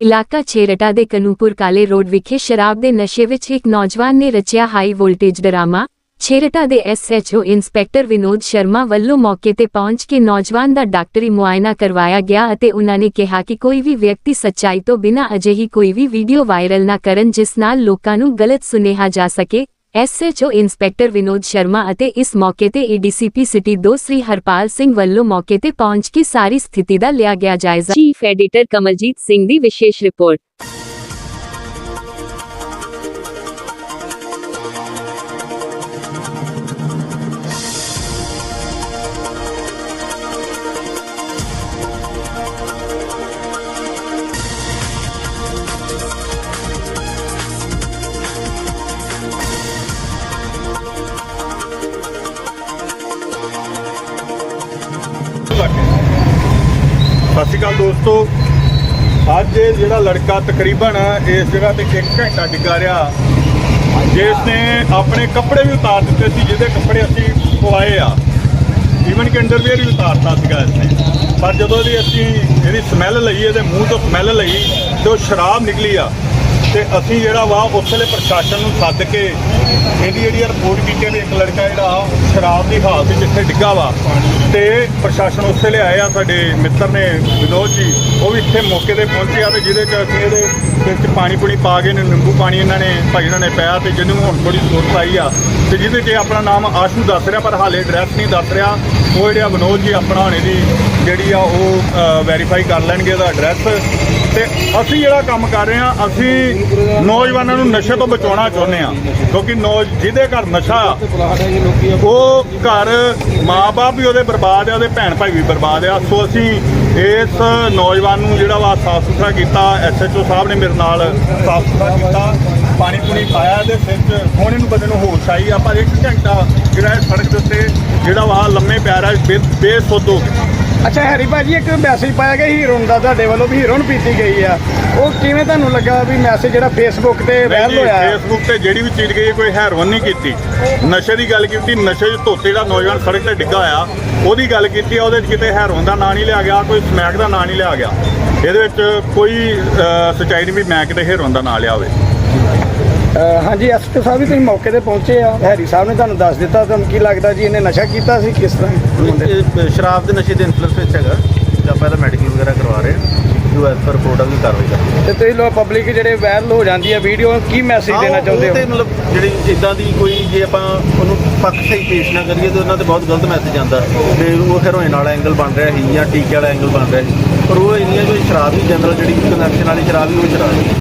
ਇਲਾਕਾ ਛੇਰਟਾ ਦੇ ਕਨੂਪੁਰ ਕਾਲੇ ਰੋਡ ਵਿਖੇ ਸ਼ਰਾਬ ਦੇ ਨਸ਼ੇ ਵਿੱਚ ਇੱਕ ਨੌਜਵਾਨ ਨੇ ਰਚਿਆ ਹਾਈ ਵੋਲਟੇਜ ਡਰਾਮਾ। ਛੇਰਟਾ ਦੇ ਐਸਐਚਓ ਇੰਸਪੈਕਟਰ ਵਿਨੋਦ ਸ਼ਰਮਾ ਵੱਲੋਂ ਮੌਕੇ ਤੇ ਪਹੁੰਚ ਕੇ ਨੌਜਵਾਨ ਦਾ ਡਾਕਟਰੀ ਮੁਆਇਨਾ ਕਰਵਾਇਆ ਗਿਆ ਅਤੇ ਉਨ੍ਹਾਂ ਨੇ ਕਿਹਾ ਕਿ ਕੋਈ ਵੀ ਵਿਅਕਤੀ ਸੱਚਾਈ ਤੋਂ ਬਿਨਾਂ ਅਜਿਹੀ ਕੋਈ ਵੀ ਵੀਡੀਓ ਵਾਇਰਲ ਨਾ ਕਰਨ ਜਿਸ ਨਾਲ ਲੋਕਾਂ ਨੂੰ ਗਲਤ ਸੁਨੇਹਾ ਜਾ ਸਕੇ ਐਸਐਚਓ ਇੰਸਪੈਕਟਰ ਵਿਨੋਦ ਸ਼ਰਮਾ ਅਤੇ ਇਸ ਮੌਕੇ ਤੇ ਏਡੀਸੀਪੀ ਸਿਟੀ 2 ਸ੍ਰੀ ਹਰਪਾਲ ਸਿੰਘ ਵੱਲੋਂ ਮੌਕੇ ਤੇ ਪਹੁੰਚ ਕੇ ਸਾਰੀ ਸਥਿਤੀ ਦਾ ਲਿਆ ਗਿਆ ਜਾਇਜ਼ਾ। ਚੀਫ ਐਡੀਟਰ ਕਮਲਜੀਤ ਸਿੰਘ ਦੀ ਵਿਸ਼ੇਸ਼ ਰਿਪੋਰਟ। ਸਤਿ ਸ਼੍ਰੀ ਅਕਾਲ ਦੋਸਤੋ। ਅੱਜ ਇਹ ਜਿਹੜਾ ਲੜਕਾ ਤਕਰੀਬਨ ਇਸ ਜਗ੍ਹਾ ਤੇ 1 ਘੰਟਾ ਡਿੱਗਾ ਰਿਹਾ। ਜਿਸ ਨੇ ਆਪਣੇ ਕੱਪੜੇ ਵੀ ਉਤਾਰ ਦਿੱਤੇ ਸੀ, ਜਿਹਦੇ ਕੱਪੜੇ ਅਸੀਂ ਪਵਾਏ ਆ। ਈਵਨ ਕਿ ਅੰਡਰਵੇਅਰ ਵੀ ਉਤਾਰਤਾ ਸੀਗਾ ਇਸਨੇ ਪਰ ਜਦੋਂ ਇਹਦੀ ਅਸੀਂ ਇਹਦੀ ਸਮੈਲ ਲਈ, ਇਹਦੇ ਮੂੰਹ ਤੋਂ ਸਮੈਲ ਲਈ, ਤੇ ਉਹ ਸ਼ਰਾਬ ਨਿਕਲੀ ਆ। ਤੇ ਅਸੀਂ ਜਿਹੜਾ ਵਾ ਉਸ ਵੇਲੇ ਪ੍ਰਸ਼ਾਸਨ ਨੂੰ ਸੱਦ ਕੇ ਇਹਦੀ ਜਿਹੜੀ ਆ ਰਿਪੋਰਟ ਕੀਤੀ ਵੀ ਇੱਕ ਲੜਕਾ ਜਿਹੜਾ ਸ਼ਰਾਬ ਦੀ ਹਾਲਤ ਵਿੱਚ ਇੱਥੇ ਡਿੱਗਾ ਵਾ। ਤੇ ਪ੍ਰਸ਼ਾਸਨ ਉਸ ਵੇਲੇ ਆਏ ਆ, ਸਾਡੇ ਮਿੱਤਰ ਨੇ ਵਿਨੋਦ ਜੀ, ਉਹ ਵੀ ਇੱਥੇ ਮੌਕੇ ਤੇ ਪਹੁੰਚਿਆ ਆ ਤੇ ਜਿਹਦੇ ਚ ਅਸੀਂ ਇਹਦੇ ਵਿੱਚ ਪਾਣੀ ਪੂਣੀ ਪਾ ਕੇ ਇਹਨੂੰ ਨਿੰਬੂ ਪਾਣੀ ਇਹਨਾਂ ਨੇ, ਭਾਈ ਇਹਨਾਂ ਨੇ ਪਿਆ ਤੇ ਜਿਹਨੂੰ ਹੁਣ ਥੋੜੀ ਜ਼ਰੂਰਤ ਆਈ ਆ ਤੇ ਜਿਹਦੇ 'ਚ ਆਪਣਾ ਨਾਮ ਆਸ਼ੂ ਦੱਸ ਰਿਹਾ, ਪਰ ਹਾਲੇ ਐਡਰੈਸ ਨਹੀਂ ਦੱਸ ਰਿਹਾ। ਉਹ ਜਿਹੜਾ ਵਿਨੋਦ ਜੀ ਆਪਣਾ ਹੁਣ ਇਹਦੀ ਜਿਹੜੀ ਆ ਉਹ ਵੈਰੀਫਾਈ ਕਰ ਲੈਣਗੇ ਇਹਦਾ ਐਡਰੈਸ ਤੇ ਅਸੀਂ ਜਿਹੜਾ ਕੰਮ ਕਰ ਰਹੇ ਆ ਅਸੀਂ ਨੌਜਵਾਨਾਂ ਨੂੰ ਨਸ਼ੇ ਤੋਂ ਬਚਾਉਣਾ ਚਾਹੁੰਦੇ ਆ ਕਿਉਂਕਿ ਨੌ, ਜਿਹਦੇ ਘਰ ਨਸ਼ਾ, ਉਹ ਘਰ ਮਾਪੇ ਵੀ ਉਹਦੇ ਬਰਬਾਦ ਆ, ਉਹਦੇ ਭੈਣ ਭਾਈ ਵੀ ਬਰਬਾਦ ਆ। ਸੋ ਅਸੀਂ ਇਸ ਨੌਜਵਾਨ ਨੂੰ ਜਿਹੜਾ ਵਾ ਸਾਫ਼ ਸੁਥਰਾ ਕੀਤਾ ਐਸਐਚਓ ਸਾਹਿਬ ਨੇ ਮੇਰੇ ਨਾਲ ਸਾਫ਼ ਸੁਥਰਾ ਕੀਤਾ। ਪਾਣੀ ਪੂਣੀ ਪਾਇਆ ਸਿਰ 'ਚ ਹੁਣ ਇਹਨੂੰ ਬੰਦੇ ਨੂੰ ਹੋਸ਼ ਆਈ। ਆ ਪਰ ਇੱਕ ਘੰਟਾ ਜਿਹੜਾ ਇਹ ਸੜਕ ਦੇ ਉੱਤੇ ਜਿਹੜਾ ਵਾ ਲੰਮੇ ਪਿਆਰਾ ਬੇਸੁੱਧ ਹੋ ਗਿਆ। ਅੱਛਾ ਹੈਰੀ ਭਾਜੀ ਇੱਕ ਮੈਸੇਜ ਪਾਇਆ ਗਿਆ ਹੀਰੋਨ ਦਾ ਤੁਹਾਡੇ ਵੱਲੋਂ ਵੀ ਹੀਰੋਨ ਪੀਤੀ ਗਈ ਆ। ਉਹ ਕਿਵੇਂ ਤੁਹਾਨੂੰ ਲੱਗਾ ਵੀ ਮੈਸੇਜ ਜਿਹੜਾ ਫੇਸਬੁੱਕ ਤੇ ਵਾਇਰਲ ਹੋਇਆ? ਫੇਸਬੁੱਕ ਤੇ ਜਿਹੜੀ ਵੀ ਚੀਜ਼ ਗਈ ਕੋਈ ਹੈਰੋਨ ਨਹੀਂ ਕੀਤੀ। ਨਸ਼ੇ ਦੀ ਗੱਲ ਕੀਤੀ ਨਸ਼ੇ 'ਚ ਧੋਤੇ ਜਿਹੜਾ ਨੌਜਵਾਨ ਸੜਕ ਤੇ ਡਿੱਗਾ ਆ ਉਹਦੀ ਗੱਲ ਕੀਤੀ ਆ ਉਹਦੇ 'ਚ ਕਿਤੇ ਹੈਰੋਨ ਦਾ ਨਾਂ ਨਹੀਂ ਲਿਆ ਗਿਆ ਕੋਈ ਸਮੈਕ ਦਾ ਨਾਂ ਨਹੀਂ ਲਿਆ ਗਿਆ। ਇਹਦੇ ਵਿੱਚ ਕੋਈ ਸੱਚਾਈ ਨਹੀਂ ਵੀ ਮੈਂ ਕਿਤੇ ਹੈਰੋਨ ਦਾ ਨਾਂ ਲਿਆ ਹੋਵੇ। ਹਾਂਜੀ ਐਸਪੀ ਸਾਹਿਬ ਵੀ ਤੁਸੀਂ ਮੌਕੇ ਤੇ ਪਹੁੰਚੇ ਆ। ਹੈਰੀ ਸਾਹਿਬ ਨੇ ਤੁਹਾਨੂੰ ਦੱਸ ਦਿੱਤਾ ਤੁਹਾਨੂੰ ਕੀ ਲੱਗਦਾ ਜੀ? ਇਹਨੇ ਨਸ਼ਾ ਕੀਤਾ ਸੀ? ਕਿਸ ਤਰ੍ਹਾਂ ਸ਼ਰਾਬ ਦੇ ਨਸ਼ੇ ਦੇ ਇਨਫਲੂਐਂਸ ਵਿੱਚ ਹੈਗਾ। ਆਪਾਂ ਇਹਦਾ ਮੈਡੀਕਲ ਵਗੈਰਾ ਕਰਵਾ ਰਹੇ ਹਾਂ। ਜੋ ਐਸ ਪਰ ਰਿਪੋਰਟ ਆ ਵੀ ਕਾਰਵਾਈ ਕਰਾਂਗੇ ਤੇ ਤੁਸੀਂ ਲੋਕ ਪਬਲਿਕ ਜਿਹੜੇ ਵਾਇਰਲ ਹੋ ਜਾਂਦੀ ਹੈ ਵੀਡੀਓ ਕੀ ਮੈਸੇਜ ਦੇਣਾ ਚਾਹੁੰਦੇ ਤੇ ਹੋ? ਮਤਲਬ ਜਿਹੜੀ ਇਦਾਂ ਦੀ ਕੋਈ ਜੇ ਆਪਾਂ ਉਹਨੂੰ ਪੱਖ ਸਹੀ ਪੇਸ਼ ਨਾ ਕਰੀਏ ਤੇ ਉਹਨਾਂ ਤੇ ਬਹੁਤ ਗਲਤ ਮੈਸੇਜ ਆਉਂਦਾ। ਤੇ ਉਹ ਹੈਰੋਇਨ ਵਾਲਾ ਐਂਗਲ ਬਣ ਰਿਹਾ ਸੀ ਜਾਂ ਟੀਕੇ ਵਾਲਾ ਐਂਗਲ ਬਣ ਰਿਹਾ ਸੀ। ਪਰ ਉਹ ਇੰਨੀਆਂ ਜੋ ਸ਼ਰਾਬ ਦੀ ਜਨਰਲ ਜਿਹੜੀ ਕਨੈਕਸ਼ਨ ਵਾਲੀ ਸ਼ਰਾਬ ਹੀ ਉਹ ਸ਼ਰਾਬ